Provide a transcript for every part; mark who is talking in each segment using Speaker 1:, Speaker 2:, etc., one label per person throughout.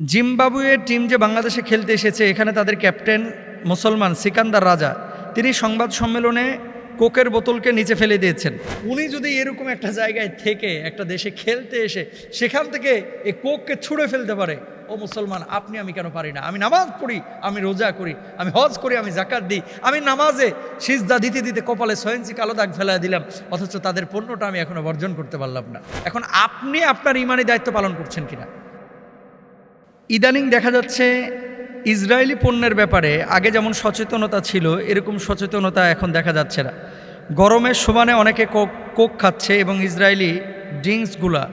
Speaker 1: জিম্বাবুয়ের টিম যে বাংলাদেশে খেলতে এসেছে, এখানে তাদের ক্যাপ্টেন মুসলমান সিকান্দার রাজা, তিনি সংবাদ সম্মেলনে কোকের বোতলকে নিচে ফেলে দিয়েছেন। উনি যদি এরকম একটা জায়গায় থেকে একটা দেশে খেলতে এসে সেখান থেকে এই কোককে ছুঁড়ে ফেলতে পারে, ও মুসলমান, আপনি আমি কেন পারি না? আমি নামাজ পড়ি, আমি রোজা করি, আমি হজ করি, আমি জাকাত দিই, আমি নামাজে সিজদা দিতে দিতে কপালে সয়েন্সি কালো দাগ ফেলা দিলাম, অথচ তাদের পণ্যটা আমি এখনও বর্জন করতে পারলাম না। এখন আপনি আপনার ইমানি দায়িত্ব পালন করছেন কিনা? ইদানিং দেখা যাচ্ছে ইসরায়েলি পণ্যের ব্যাপারে আগে যেমন সচেতনতা ছিল, এরকম সচেতনতা এখন দেখা যাচ্ছে না। গরমের সমানে অনেকে কোক কোক খাচ্ছে এবং ইসরায়েলি ড্রিঙ্কসগুলা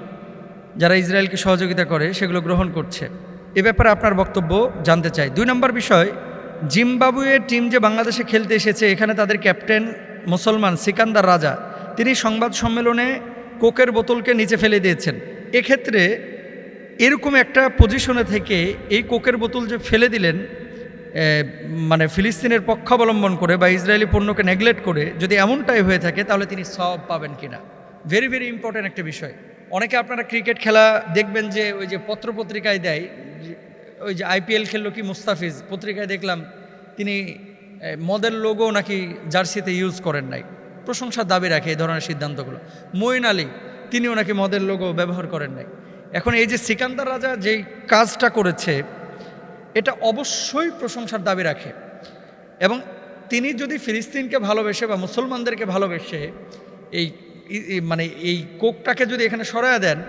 Speaker 1: যারা ইসরায়েলকে সহযোগিতা করে সেগুলো গ্রহণ করছে। এ ব্যাপারে আপনার বক্তব্য জানতে চাই। দুই নম্বর বিষয় জিম্বাবুয়ের টিম যে বাংলাদেশে খেলতে এসেছে, এখানে তাদের ক্যাপ্টেন মুসলমান সিকান্দার রাজা, তিনি সংবাদ সম্মেলনে কোকের বোতলকে নিচে ফেলে দিয়েছেন। এক্ষেত্রে এরকম একটা পজিশনে থেকে এই কোকের বোতল যে ফেলে দিলেন মানে ফিলিস্তিনের পক্ষাবলম্বন করে বা ইসরায়েলি পণ্যকে নেগলেক্ট করে যদি এমনটাই হয়ে থাকে, তাহলে তিনি সব পাবেন কিনা? ভেরি ভেরি ইম্পর্ট্যান্ট একটা বিষয়। অনেকে আপনারা ক্রিকেট খেলা দেখবেন যে ওই যে পত্রপত্রিকায় দেয় ওই যে আইপিএল খেললো কি মুস্তাফিজ, পত্রিকায় দেখলাম তিনি মদের লোগো নাকি জার্সিতে ইউজ করেন নাই। প্রশংসার দাবি রাখে এই ধরনের সিদ্ধান্তগুলো। মইন আলী, তিনিও নাকি মদের লোগো ব্যবহার করেন নাই। এখন এই যে সিকান্দার রাজা যেই কাজটা করেছে, এটা অবশ্যই প্রশংসার দাবি রাখে। এবং তিনি যদি ফিলিস্তিনকে ভালোবেসে বা মুসলমানদেরকে ভালোবেসে এই মানে এই কোকটাকে যদি এখানে সরায় দেন,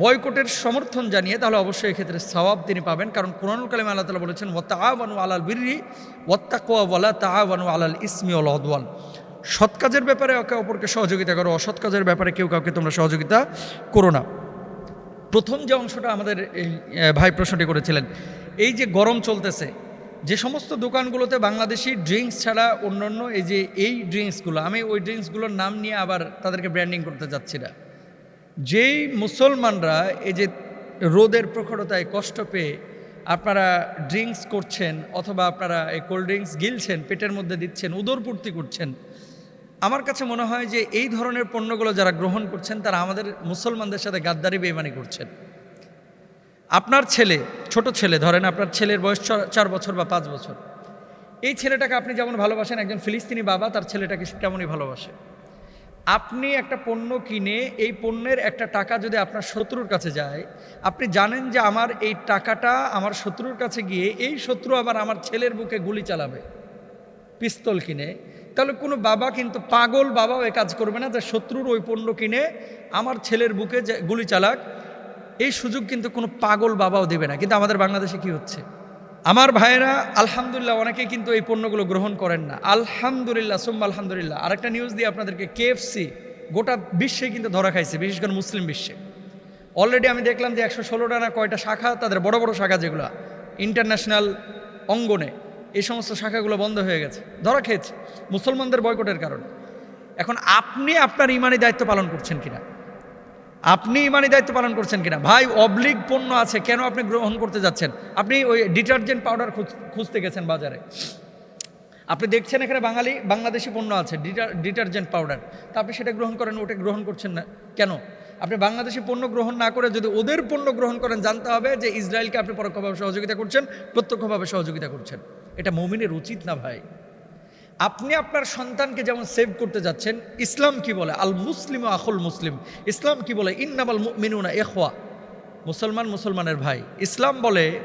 Speaker 1: বয়কটের সমর্থন জানিয়ে তাহলে অবশ্যই এক্ষেত্রে সওয়াব তিনি পাবেন। কারণ কোরআনুল কালিমা আল্লাহ তালা বলেছেন ওয়াত্তা আবানু আলাল বিরি বলা তা আবানু আলাল ইসমি অল অদওয়াল সৎ কাজের ব্যাপারে একে অপরকে সহযোগিতা করো, অসৎ কাজের ব্যাপারে কেউ কাউকে তোমরা সহযোগিতা করো না। প্রথম যে অংশটা আমাদের এই ভাই প্রশ্নটি করেছিলেন, এই যে গরম চলতেছে, যে সমস্ত দোকানগুলোতে বাংলাদেশি ড্রিঙ্কস ছাড়া অন্যান্য এই যে এই ড্রিঙ্কসগুলো, আমি ওই ড্রিঙ্কসগুলোর নাম নিয়ে আবার তাদেরকে ব্র্যান্ডিং করতে যাচ্ছি না। যেই মুসলমানরা এই যে রোদের প্রখরতায় কষ্ট পেয়ে আপনারা ড্রিঙ্কস করছেন অথবা আপনারা এই কোল্ড ড্রিঙ্কস গিলছেন, পেটের মধ্যে দিচ্ছেন, উদরপূর্তি করছেন আমার কাছে মনে হয় যে এই ধরনের পণ্যগুলো যারা গ্রহণ করছেন, তারা আমাদের মুসলমানদের সাথে গাদ্দারি, বেইমানি করছেন। আপনার ছেলে, ছোট ছেলে, ধরেন আপনার ছেলের বয়স চার বছর বা পাঁচ বছর, এই ছেলেটাকে আপনি যেমন ভালোবাসেন, একজন ফিলিস্তিনি বাবা, তার ছেলেটাকে তেমনই ভালোবাসে। আপনি একটা পণ্য কিনে, এই পণ্যের একটা টাকা যদি আপনার শত্রুর কাছে যায়, আপনি জানেন যে আমার এই টাকাটা আমার শত্রুর কাছে গিয়ে, এই শত্রু আবার আমার ছেলের বুকে গুলি চালাবে। পিস্তল কিনে তাহলে কোনো বাবা কিন্তু পাগল বাবাও এ কাজ করবে না যে শত্রুর ওই পণ্য কিনে আমার ছেলের বুকে গুলি চালাক। এই সুযোগ কিন্তু কোনো পাগল বাবাও দেবে না। কিন্তু আমাদের বাংলাদেশে কি হচ্ছে? আমার ভাইয়েরা, আলহামদুলিল্লাহ অনেকেই কিন্তু এই পণ্যগুলো গ্রহণ করেন না। আলহামদুলিল্লাহ, সুম্মা আলহামদুলিল্লাহ। আরেকটা নিউজ দিয়ে আপনাদেরকে কেএফসি গোটা বিশ্বে কিন্তু ধরা খাইছে, বিশেষ করে মুসলিম বিশ্বে। অলরেডি আমি দেখলাম যে একশো ষোলোটা না কয়টা শাখা, তাদের বড় বড় শাখা যেগুলো ইন্টারন্যাশনাল অঙ্গনে। এই সমস্ত শাখাগুলো বন্ধ হয়ে গেছে। ধরা খেয়েছে, মুসলমানদের বয়কটের কারণে। এখন আপনি আপনার ইমানি দায়িত্ব পালন করছেন কিনা? আপনি ইমানি দায়িত্ব পালন করছেন কিনা? ভাই অবলিক পণ্য আছে, কেন আপনি গ্রহণ করতে যাচ্ছেন? আপনি ওই ডিটারজেন্ট পাউডার খুঁজতে গেছেন বাজারে। আপনি দেখছেন এখানে বাঙালি, বাংলাদেশি পণ্য আছে ডিটারজেন্ট পাউডার। তা আপনি সেটা গ্রহণ করেন, ওটা গ্রহণ করছেন না। কেন? আপনি বাংলাদেশি পণ্য গ্রহণ না করে যদি ওদের পণ্য গ্রহণ করেন, জানতে হবে যে ইসরায়েলকে আপনি পরোক্ষভাবে সহযোগিতা করছেন, প্রত্যক্ষভাবে সহযোগিতা করছেন। এটা মমিনের উচিত না ভাই। আপনি আপনার সন্তানকে যেমন সেভ করতে যাচ্ছেন, ইসলাম কি বলে? আল মুসলিম আখুল মুসলিম। ইসলাম কি বলে? ইন্নামাল মিনুনা এখোয়া মুসলমান মুসলমানের ভাই। ইসলাম বলে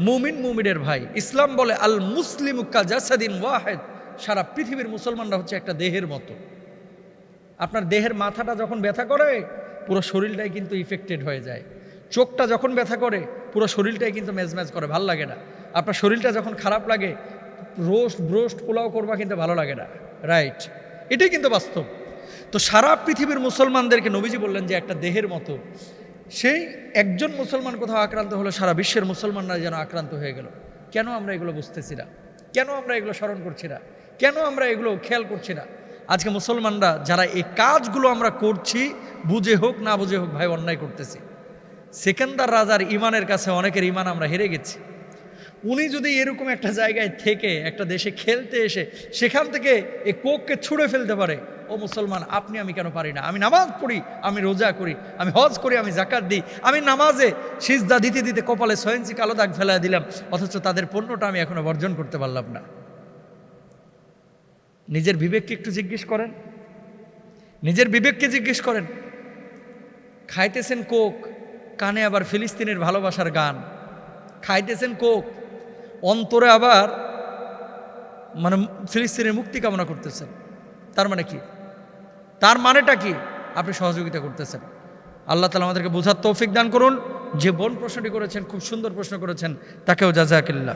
Speaker 1: মুমিন মুমিনের ভাই। ইসলাম বলে আল মুসলিম কাজাসাদিন ওয়াহেদ। সারা পৃথিবীর মুসলমানরা হচ্ছে একটা দেহের মতো। আপনার দেহের মাথাটা যখন ব্যথা করে, পুরো শরীরটাই কিন্তু ইফেক্টেড হয়ে যায়। চোখটা যখন ব্যথা করে, পুরো শরীরটাই কিন্তু মেজমেজ করে। ভালো লাগে না। আপনার শরীরটা যখন খারাপ লাগে, রোস্ট, ব্রোস্ট, পোলাও করবা কিন্তু ভালো লাগে না। রাইট এটাই কিন্তু বাস্তব। তো সারা পৃথিবীর মুসলমানদেরকে নবীজি বললেন যে, একটা দেহের মতো। সেই একজন মুসলমান কোথাও আক্রান্ত হলো, সারা বিশ্বের মুসলমানরা যেন আক্রান্ত হয়ে গেল। কেন আমরা এগুলো বুঝতেছি না? কেন আমরা এগুলো স্মরণ করছি না? কেন আমরা এগুলো খেয়াল করছি না? আজকে মুসলমানরা যারা এই কাজগুলো আমরা করছি, বুঝে হোক, না বুঝে হোক, ভাই, অন্যায় করতেছি। সেকেন্দার রাজার ইমানের কাছে অনেকের ইমান আমরা হেরে গেছি। উনি যদি এরকম একটা জায়গায় থেকে একটা দেশে খেলতে এসে সেখান থেকে এই কোককে ছুঁড়ে ফেলতে পারে, ও ও মুসলমান, আপনি আমি কেন পারি না? আমি নামাজ পড়ি, আমি রোজা করি, আমি হজ করি, আমি জাকাত দিই, আমি নামাজে সিজদা দিতে দিতে কপালে সয়েন্সি কালো দাগ ফেলা দিলাম, অথচ তাদের পণ্যটা আমি এখনও বর্জন করতে পারলাম না। নিজের বিবেককে একটু জিজ্ঞেস করেন। নিজের বিবেককে জিজ্ঞেস করেন, খাইতেছেন কোক? কানে আবার ফিলিস্তিনের ভালোবাসার গান, খাইতেছেন কোক? অন্তরে আবার মানে ফিলিস্তিনের মুক্তি কামনা করতেছেন। তার মানে কি? তার মানেটা কি? আপনি সহযোগিতা করতেছেন। আল্লাহ তালা আমাদেরকে বোঝার তৌফিক দান করুন। যে বোন প্রশ্নটি করেছেন, খুব সুন্দর প্রশ্ন করেছেন, তাকেও জাজাকিল্লা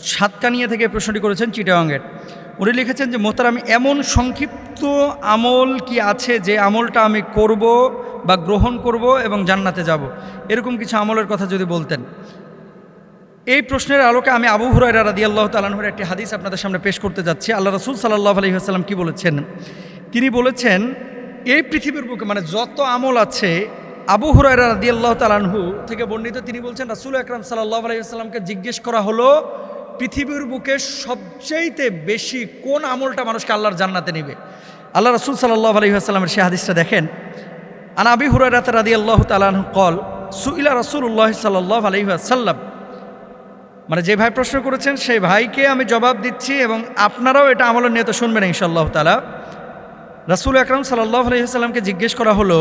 Speaker 1: সাতকানিয়া থেকে প্রশ্নটি করেছেন চিটাঙ্গের উনি লিখেছেন যে, মোহতারাম, এমন সংক্ষিপ্ত আমল কি আছে যে আমলটা আমি করব বা গ্রহণ করব এবং জান্নাতে যাব? এরকম কিছু আমলের কথা যদি বলতেন। এই প্রশ্নের আলোকে আমি আবু হুরাইরা রাদি আল্লাহ তালাহুর একটি হাদিস আপনাদের সামনে পেশ করতে যাচ্ছি। আল্লাহ রসুল সাল্লাহ আলহিহাস্লাম কি বলেছেন? তিনি বলেছেন, এই পৃথিবীর বুকে মানে যত আমল আছে, আবু হুরাইরা রাদি আল্লাহ তালানহু থেকে বর্ণিত তিনি বলছেন, রাসুল আকরাম সাল্লাহ আলহিহাস্লামকে জিজ্ঞেস করা হলো, পৃথিবীর বুকে সবচাইতে বেশি কোন আমলটা মানুষকে আল্লাহর জান্নাতে নেবে? আল্লাহ রসুল সাল্লাহ আলহিহাস্লামের সে হাদিসটা দেখেন। আন আবি হুরাইরাত রাদি আল্লাহ তালাহ কল, সুইলা রসুল্লাহ সাল্লাহ আলহিহাসাল্লাম মানে যে ভাই প্রশ্ন করেছেন, সেই ভাইকে আমি জবাব দিচ্ছি এবং আপনারাও এটা আমলের নিয়ে তো শুনবেন ইনশাল্লাহ তালা রাসুল আকরম সাল্লাহ আলহিহাস্লামকে জিজ্ঞেস করা হলো,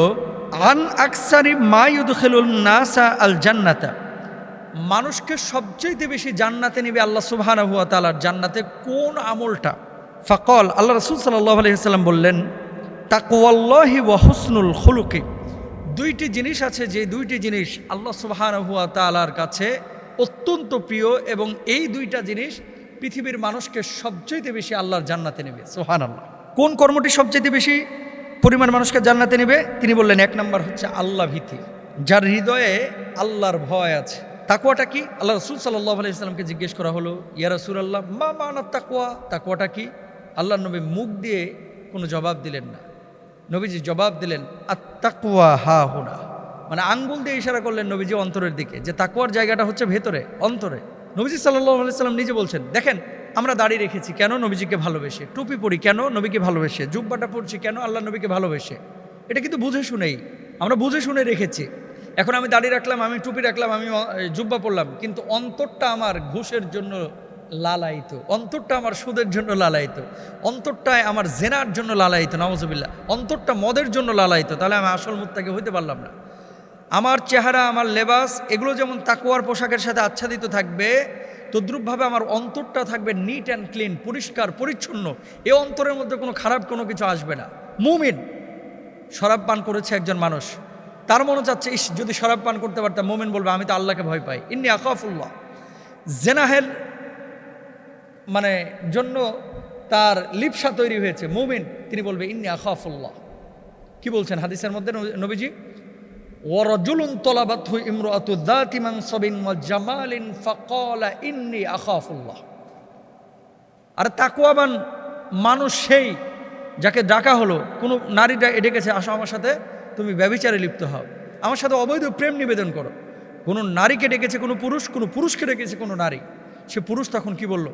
Speaker 1: আন আকসারি মায়ুদুল নাসা আল জান্নাতা? মানুষকে সবচেয়ে বেশি জান্নাতে নেবে আল্লাহ সুবহান হুয়া তালার জান্নাতে কোন আমলটা? ফকল, আল্লাহ রসুল সাল্লাহ আলহিহাস্লাম বললেন তাকুয়াল্লাহি ওয়াহুসনুল খুলুকে। দুইটি জিনিস আছে, যে দুইটি জিনিস আল্লাহ সুবহান হুয়া তালার কাছে অত্যন্ত প্রিয় এবং এই দুইটা জিনিস পৃথিবীর মানুষকে সবচেয়ে বেশি আল্লাহর জান্নাতে নেবে। সোহান আল্লাহ কোন কর্মটি সবচেয়ে বেশি পরিমাণ মানুষকে জান্নাতে নেবে? তিনি বললেন, এক নম্বর হচ্ছে আল্লাহ ভীতি। যার হৃদয়ে আল্লাহর ভয় আছে। তাকুয়াটা কি? আল্লাহ রসুল সাল্লাহ আলাইসালামকে জিজ্ঞেস করা হলো, ইয়া রসুল আল্লাহ মা মানার তাকুয়া তাকুয়াটা কি? আল্লাহ নবী মুখ দিয়ে কোনো জবাব দিলেন না। নবীজি জবাব দিলেন আত্মাকুয়া হা হোনা। মানে আঙ্গুল দিয়ে ইশারা করলেন নবীজি অন্তরের দিকে, যে তাকুয়ার জায়গাটা হচ্ছে ভেতরে, অন্তরে। নবীজি সাল্লাহ সাল্লাম নিজে বলছেন, দেখেন, আমরা দাড়ি রেখেছি, কেন নবীজিকে ভালোবেসে? টুপি পরি কেন নবীকে ভালোবেসে? জুব্বাটা পড়ছি কেন আল্লাহ নবীকে ভালোবেসে? এটা কিন্তু বুঝে শুনেই, আমরা বুঝে শুনে রেখেছি। এখন আমি দাড়ি রাখলাম, আমি টুপি রাখলাম, আমি জুব্বা পড়লাম কিন্তু অন্তরটা আমার ঘুষের জন্য লালায়িত, অন্তরটা আমার সুদের জন্য লালায়িত, অন্তরটায় আমার জেনার জন্য লালায়িত নওয়াজবিল্লা অন্তরটা মদের জন্য লালায়িত, তাহলে আমি আসল মুত্তাকে হইতে পারলাম না। আমার চেহারা, আমার লেবাস, এগুলো যেমন তাকুয়ার পোশাকের সাথে আচ্ছাদিত থাকবে, তদ্রূপভাবে আমার অন্তরটা থাকবে নিট অ্যান্ড ক্লিন পরিষ্কার, পরিচ্ছন্ন। এ অন্তরের মধ্যে কোনো খারাপ কোনো কিছু আসবে না। মুমিন, শরাব পান করেছে একজন মানুষ। তার মনে চাচ্ছে, ইস, যদি শরাব পান করতে পারতাম, মোমেন বলবে, আমি তো আল্লাহকে ভয় পাই। ইন্নি আকাফুল্লাহ জেনাহেল মানে জন্য তার লিপসা তৈরি হয়েছে। মুমিন, তিনি বলবে, ইন্নি আকাফুল্লাহ কি বলছেন হাদিসের মধ্যে নবী- নবীজি? ওয়ারজুলুন তলাবাতহু ইমরাতু যাতি মানসাবিন ওয়া জামালিন ফাকালা ইন্নী আখাফুল্লাহ। আর তাকওয়াবান মানুষ সেই যাকে ডাকা হলো, কোনো নারী ডা- ডেকেছে আসো আমার সাথে, তুমি ব্যভিচারে লিপ্ত হও। আমার সাথে অবৈধ প্রেম নিবেদন করো। কোনো নারীকে ডেকেছে কোনো পুরুষ, কোনো পুরুষকে ডেকেছে কোনো নারী। সে পুরুষ তখন কি বলল?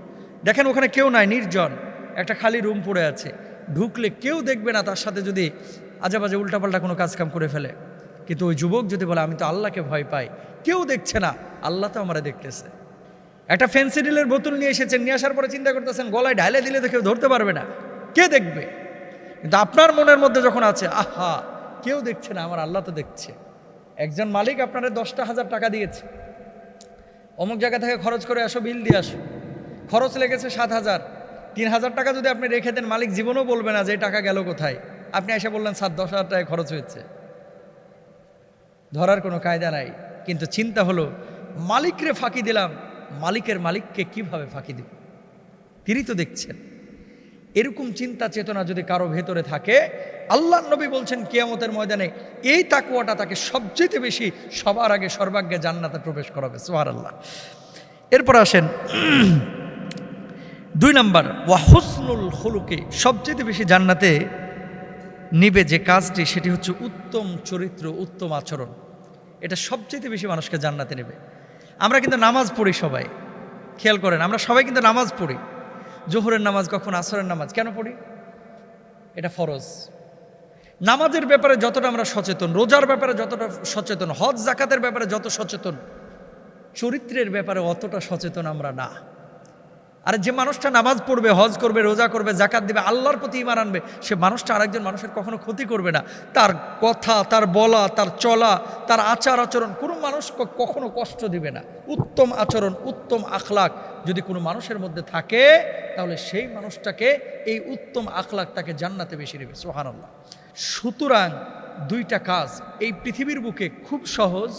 Speaker 1: দেখেন ওখানে কেউ নাই, নির্জন। একটা খালি রুম পড়ে আছে। ঢুকলে কেউ দেখবে না, তার সাথে যদি আজেবাজে উল্টাপাল্টা কোনো কাজকাম করে ফেলে। কিন্তু ওই যুবক যদি বলে, আমি তো আল্লাহকে ভয় পাই কেউ দেখছে না। আল্লাহ তো আমরা দেখতেছে। একটা ফেন্সিডিলের বোতল নিয়ে এসেছেন, নিয়ে আসার পরে চিন্তা করতেছেন, গলায় ঢালে দিলে তো কেউ ধরতে পারবে না। কে দেখবে? কিন্তু আপনার মনের মধ্যে যখন আছে, আহা, কেউ দেখছে না, আমার আল্লাহ তো দেখছে। একজন মালিক আপনারা দশটা হাজার টাকা দিয়েছে। অমুক জায়গা থেকে খরচ করে আসো, বিল দিয়ে আসো। খরচ লেগেছে সাত হাজার। তিন হাজার টাকা যদি আপনি রেখে দেন, মালিক জীবনও বলবে না যে টাকা গেল কোথায়? আপনি এসে বললেন সাত দশ হাজার টাকায় খরচ হয়েছে। ধরার কোনো কায়দা নাই। কিন্তু চিন্তা হলো, মালিকরে ফাঁকি দিলাম, মালিকের মালিককে কীভাবে ফাঁকি দিব? তিনি তো দেখছেন। এরকম চিন্তা চেতনা যদি কারও ভেতরে থাকে আল্লাহ নবী বলছেন, কিয়ামতের ময়দানে এই তাকুয়াটা তাকে সবচেয়ে বেশি সবার আগে সর্বাগ্যে জান্নাতে প্রবেশ করাবে। সোহার আল্লাহ এরপর আসেন, দুই নম্বর ওয়াহুসনুল হলুকে সবচেয়ে বেশি জান্নাতে নিবে যে কাজটি, সেটি হচ্ছে উত্তম চরিত্র, উত্তম আচরণ। এটা সবচেয়ে বেশি মানুষকে জান্নাতে নেবে। আমরা কিন্তু নামাজ পড়ি সবাই। খেয়াল করেন, আমরা সবাই কিন্তু নামাজ পড়ি। জোহরের নামাজ কখন? আসরের নামাজ। কেন পড়ি? এটা ফরজ। নামাজের ব্যাপারে যতটা আমরা সচেতন, রোজার ব্যাপারে যতটা সচেতন, হজ, জাকাতের ব্যাপারে যত সচেতন, চরিত্রের ব্যাপারে অতটা সচেতন আমরা না। আর যে মানুষটা নামাজ পড়বে, হজ করবে, রোজা করবে জাকাত দেবে, আল্লাহর প্রতি ইমান আনবে, সে মানুষটা আরেকজন মানুষের কখনো ক্ষতি করবে না। তার কথা, তার বলা, তার চলা, তার আচার আচরণ, কোনো মানুষ কখনো কষ্ট দিবে না। উত্তম আচরণ, উত্তম আখলাক যদি কোনো মানুষের মধ্যে থাকে, তাহলে সেই মানুষটাকে এই উত্তম আখলাক তাকে জান্নাতে বেশি নেবে সোহানাল্লাহ সুতরাং দুইটা কাজ, এই পৃথিবীর বুকে খুব সহজ,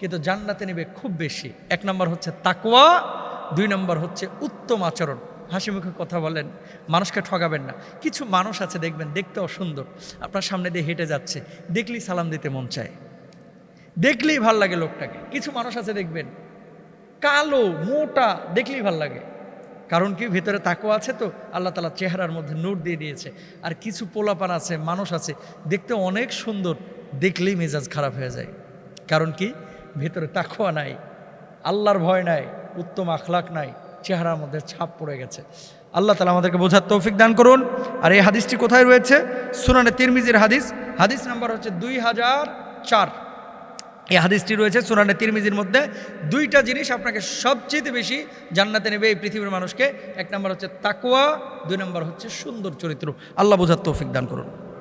Speaker 1: কিন্তু জান্নাতে নেবে খুব বেশি। এক নম্বর হচ্ছে তাকওয়া দুই নম্বর হচ্ছে উত্তম আচরণ। হাসি মুখে কথা বলেন, মানুষকে ঠগাবেন না। কিছু মানুষ আছে, দেখবেন দেখতে অসুন্দর আপনার সামনে দিয়ে হেঁটে যাচ্ছে, দেখলেই সালাম দিতে মন চায়। দেখলেই ভালো লাগে লোকটাকে। কিছু মানুষ আছে, দেখবেন কালো, মোটা, দেখলেই ভালো লাগে। কারণ কি? ভেতরে তাকও আছে তো, আল্লাহ তালা চেহারার মধ্যে নূর দিয়ে দিয়েছে। আর কিছু পোলাপান আছে, মানুষ আছে, দেখতে অনেক সুন্দর, দেখলেই মেজাজ খারাপ হয়ে যায়। কারণ কি? ভেতরে তাকোয়া নাই, আল্লাহর ভয় নাই। উত্তম আখলাক নাই, চেহারার মধ্যে ছাপ পড়ে গেছে। আল্লাহ তালা আমাদেরকে বোঝার তৌফিক দান করুন। আর এই হাদিসটি কোথায় রয়েছে? সুনানে তিরমিজির হাদিস। হাদিস নাম্বার হচ্ছে দুই হাজার চার। এই হাদিসটি রয়েছে সুনানে তিরমিজির মধ্যে। দুইটা জিনিস আপনাকে সবচেয়ে বেশি জান্নাতে নেবে এই পৃথিবীর মানুষকে। এক নম্বর হচ্ছে তাকুয়া দুই নম্বর হচ্ছে সুন্দর চরিত্র। আল্লাহ বোঝার তৌফিক দান করুন।